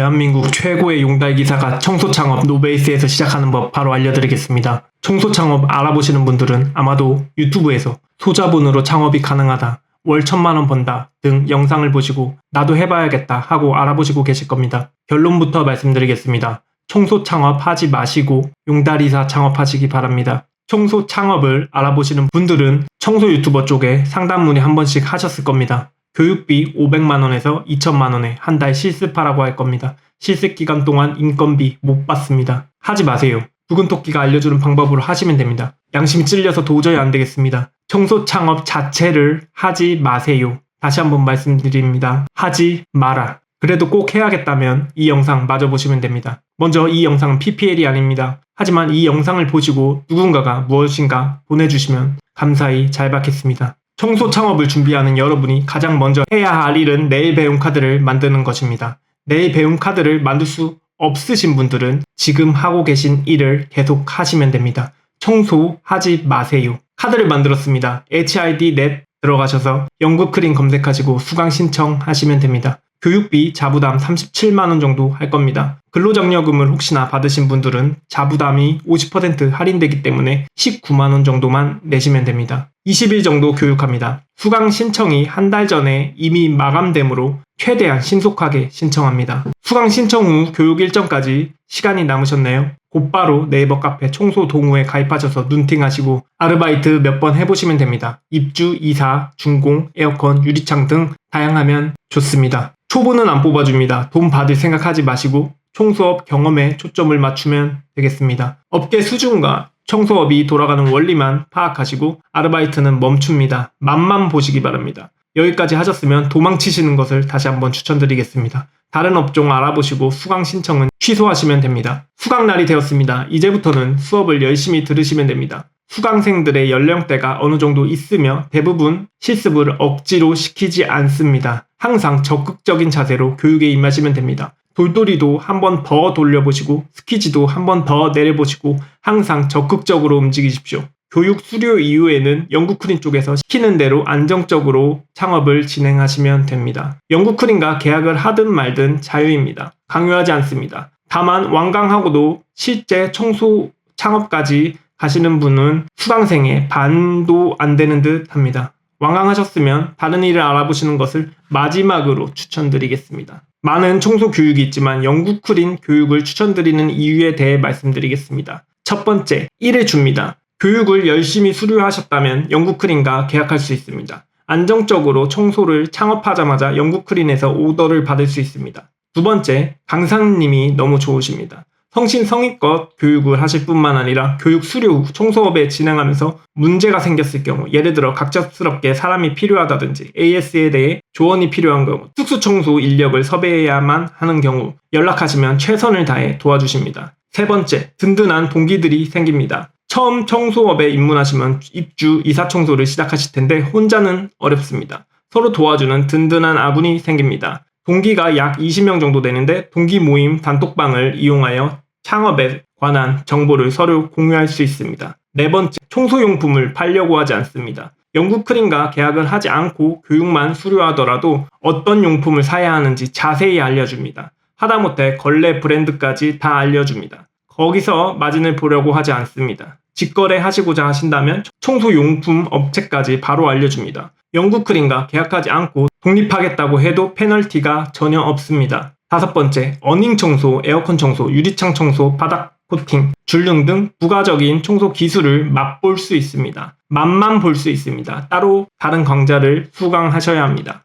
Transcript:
대한민국 최고의 용달 기사가 청소 창업 노베이스에서 시작하는 법 바로 알려드리겠습니다. 청소 창업 알아보시는 분들은 아마도 유튜브에서 소자본으로 창업이 가능하다, 월 천만 원 번다 등 영상을 보시고 나도 해봐야겠다 하고 알아보시고 계실 겁니다. 결론부터 말씀드리겠습니다. 청소 창업 하지 마시고 용달이사 창업하시기 바랍니다. 청소 창업을 알아보시는 분들은 청소 유튜버 쪽에 상담 문의 한 번씩 하셨을 겁니다. 교육비 500만원에서 2천만원에 한 달 실습하라고 할 겁니다. 실습 기간 동안 인건비 못 받습니다. 하지 마세요. 붉은 토끼가 알려주는 방법으로 하시면 됩니다. 양심이 찔려서 도저히 안 되겠습니다. 청소 창업 자체를 하지 마세요. 다시 한번 말씀드립니다. 하지 마라. 그래도 꼭 해야겠다면 이 영상 마저 보시면 됩니다. 먼저 이 영상은 PPL이 아닙니다. 하지만 이 영상을 보시고 누군가가 무엇인가 보내주시면 감사히 잘 받겠습니다. 청소 창업을 준비하는 여러분이 가장 먼저 해야 할 일은 내일 배움 카드를 만드는 것입니다. 내일 배움 카드를 만들 수 없으신 분들은 지금 하고 계신 일을 계속 하시면 됩니다. 청소하지 마세요. 카드를 만들었습니다. HID 넷 들어가셔서 연구 크림 검색하시고 수강 신청하시면 됩니다. 교육비 자부담 37만원 정도 할 겁니다. 근로장려금을 혹시나 받으신 분들은 자부담이 50% 할인되기 때문에 19만원 정도만 내시면 됩니다. 20일 정도 교육합니다. 수강 신청이 한 달 전에 이미 마감되므로 최대한 신속하게 신청합니다. 수강 신청 후 교육 일정까지 시간이 남으셨나요? 곧바로 네이버 카페 청소 동호회 가입하셔서 눈팅하시고 아르바이트 몇 번 해보시면 됩니다. 입주, 이사, 준공, 에어컨, 유리창 등 다양하면 좋습니다. 초보는 안 뽑아줍니다. 돈 받을 생각하지 마시고 청소업 경험에 초점을 맞추면 되겠습니다. 업계 수준과 청소업이 돌아가는 원리만 파악하시고 아르바이트는 멈춥니다. 맛만 보시기 바랍니다. 여기까지 하셨으면 도망치시는 것을 다시 한번 추천드리겠습니다. 다른 업종 알아보시고 수강 신청은 취소하시면 됩니다. 수강 날이 되었습니다. 이제부터는 수업을 열심히 들으시면 됩니다. 수강생들의 연령대가 어느 정도 있으며 대부분 실습을 억지로 시키지 않습니다. 항상 적극적인 자세로 교육에 임하시면 됩니다. 돌돌이도 한 번 더 돌려보시고 스키지도 한 번 더 내려보시고 항상 적극적으로 움직이십시오. 교육 수료 이후에는 영국크린 쪽에서 시키는 대로 안정적으로 창업을 진행하시면 됩니다. 영국크린과 계약을 하든 말든 자유입니다. 강요하지 않습니다. 다만 완강하고도 실제 청소 창업까지 가시는 분은 수강생의 반도 안 되는 듯 합니다. 완강하셨으면 다른 일을 알아보시는 것을 마지막으로 추천드리겠습니다. 많은 청소 교육이 있지만 영국 크린 교육을 추천드리는 이유에 대해 말씀드리겠습니다. 첫 번째, 일을 줍니다. 교육을 열심히 수료하셨다면 영국 크린과 계약할 수 있습니다. 안정적으로 청소를 창업하자마자 영국 크린에서 오더를 받을 수 있습니다. 두 번째, 강사님이 너무 좋으십니다. 성신성의껏 교육을 하실 뿐만 아니라 교육 수료 후 청소업에 진행하면서 문제가 생겼을 경우 예를 들어 갑작스럽게 사람이 필요하다든지 AS에 대해 조언이 필요한 경우 특수 청소 인력을 섭외해야만 하는 경우 연락하시면 최선을 다해 도와주십니다. 세 번째, 든든한 동기들이 생깁니다. 처음 청소업에 입문하시면 입주, 이사 청소를 시작하실 텐데 혼자는 어렵습니다. 서로 도와주는 든든한 아군이 생깁니다. 동기가 약 20명 정도 되는데 동기 모임 단톡방을 이용하여 창업에 관한 정보를 서로 공유할 수 있습니다. 네 번째, 청소용품을 팔려고 하지 않습니다. 영국 크림과 계약을 하지 않고 교육만 수료하더라도 어떤 용품을 사야 하는지 자세히 알려줍니다. 하다못해 걸레 브랜드까지 다 알려줍니다. 거기서 마진을 보려고 하지 않습니다. 직거래 하시고자 하신다면 청소용품 업체까지 바로 알려줍니다. 영국 크림과 계약하지 않고 독립하겠다고 해도 페널티가 전혀 없습니다. 다섯 번째, 어닝 청소, 에어컨 청소, 유리창 청소, 바닥 코팅, 줄눈 등 부가적인 청소 기술을 맛볼 수 있습니다. 맛만 볼 수 있습니다. 따로 다른 강좌를 수강하셔야 합니다.